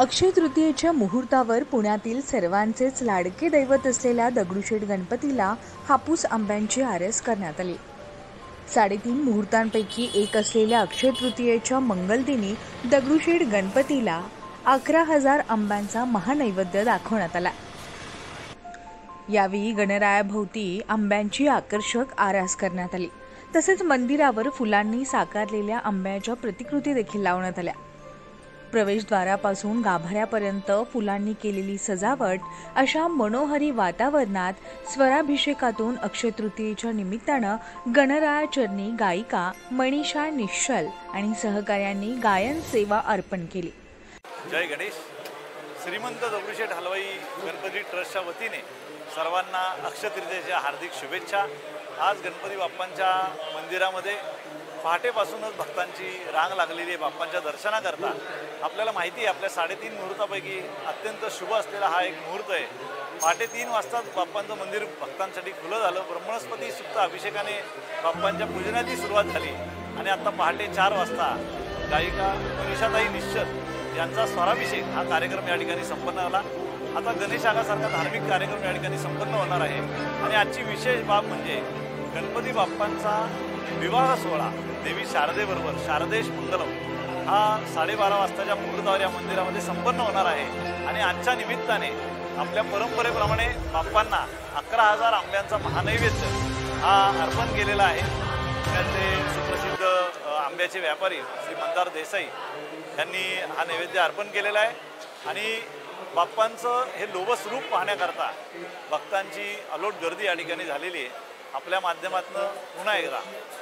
अक्षय तृतीयेच्या मुहूर्तावर पुण्यातील सर्वांचेच लाडके दैवत असलेल्या दगडूशेठ गणपतीला हापूस आंब्यांची आरस करण्यात आली. साडेतीन मुहूर्तांपैकी एक असलेल्या अक्षय तृतीयेच्या मंगलदिनी दगडूशेठ गणपतीला अकरा हजार आंब्यांचा महानैवेद्य दाखवण्यात आला. यावेळी गणरायाभोवती आंब्यांची आकर्षक आरास करण्यात आली. तसेच मंदिरावर फुलांनी साकारलेल्या आंब्याच्या प्रतिकृती देखील लावण्यात आल्या. प्रवेशद्वारापासून गाभाऱ्यापर्यंत फुलांनी केलेली सजावट अशा मनोहरी वातावरणात स्वराभिषेकातून अक्षय तृतीयेच्या निमित्तानं गणरायाचरणी गायिका मनीषा निश्चल आणि सहकाऱ्यांनी गायन सेवा अर्पण केली. जय गणेश. श्रीमंत दगडूशेठ हलवाई गणपती ट्रस्टच्या वतीने सर्वांना अक्षयतृतीयेच्या हार्दिक शुभेच्छा. आज गणपती बाप्पांच्या मंदिरामध्ये पहाटेपासूनच भक्तांची रांग लागलेली आहे बाप्पांच्या दर्शनाकरता. आपल्याला माहिती आहे आपल्या साडेतीन मुहूर्तापैकी अत्यंत शुभ असलेला हा एक मुहूर्त आहे. पहाटे तीन वाजताच बाप्पांचं मंदिर भक्तांसाठी खुलं झालं. ब्रह्मणस्पती सुप्त अभिषेकाने बाप्पांच्या पूजनाची सुरुवात झाली. आणि आत्ता पहाटे चार वाजता गायिका मनीषाताई निश्चल यांचा स्वराभिषेक हा कार्यक्रम या ठिकाणी संपन्न झाला. आता गणेशागासारखा धार्मिक कार्यक्रम या ठिकाणी संपन्न होणार आहे. आणि आजची विशेष बाब म्हणजे गणपती बाप्पांचा विवाह सोहळा देवी शारदेबरोबर शारदेश मंगलम. हा साडेबारा वाजताच्या मुहूर्तावर या मंदिरामध्ये संपन्न होणार आहे. आणि आजच्या निमित्ताने आपल्या परंपरेप्रमाणे बाप्पांना अकरा हजार आंब्यांचा महानैवेद्य हा अर्पण केलेला आहे. त्याचे सुप्रसिद्ध आंब्याचे व्यापारी श्री मंदार देसाई यांनी हा नैवेद्य अर्पण केलेला आहे. आणि बाप्पांचं हे लोभस रूप पाहण्याकरता भक्तांची अलोट गर्दी या ठिकाणी झालेली आहे. आपल्या माध्यमातून पुन्हा एकदा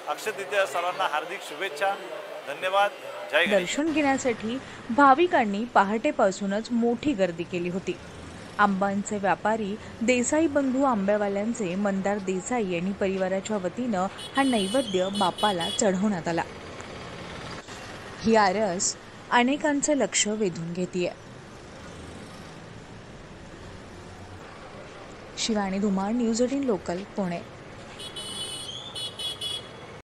अक्षय तृतीया सर्वांना हार्दिक शुभेच्छा. धन्यवाद. जय दर्शन घेण्यासाठी भाविकांनी पहाटेपासूनच मोठी गर्दी केली होती. आंबांचे व्यापारी देसाई बंधू आंब्यावाल्यांचे मंदार देसाई यांनी परिवाराच्या वतीनं हा नैवेद्य बापाला चढवण्यात आला. ही आरस अनेकांचं लक्ष वेधून घेतीये. Shivani Dhumal news eighteen local Pune.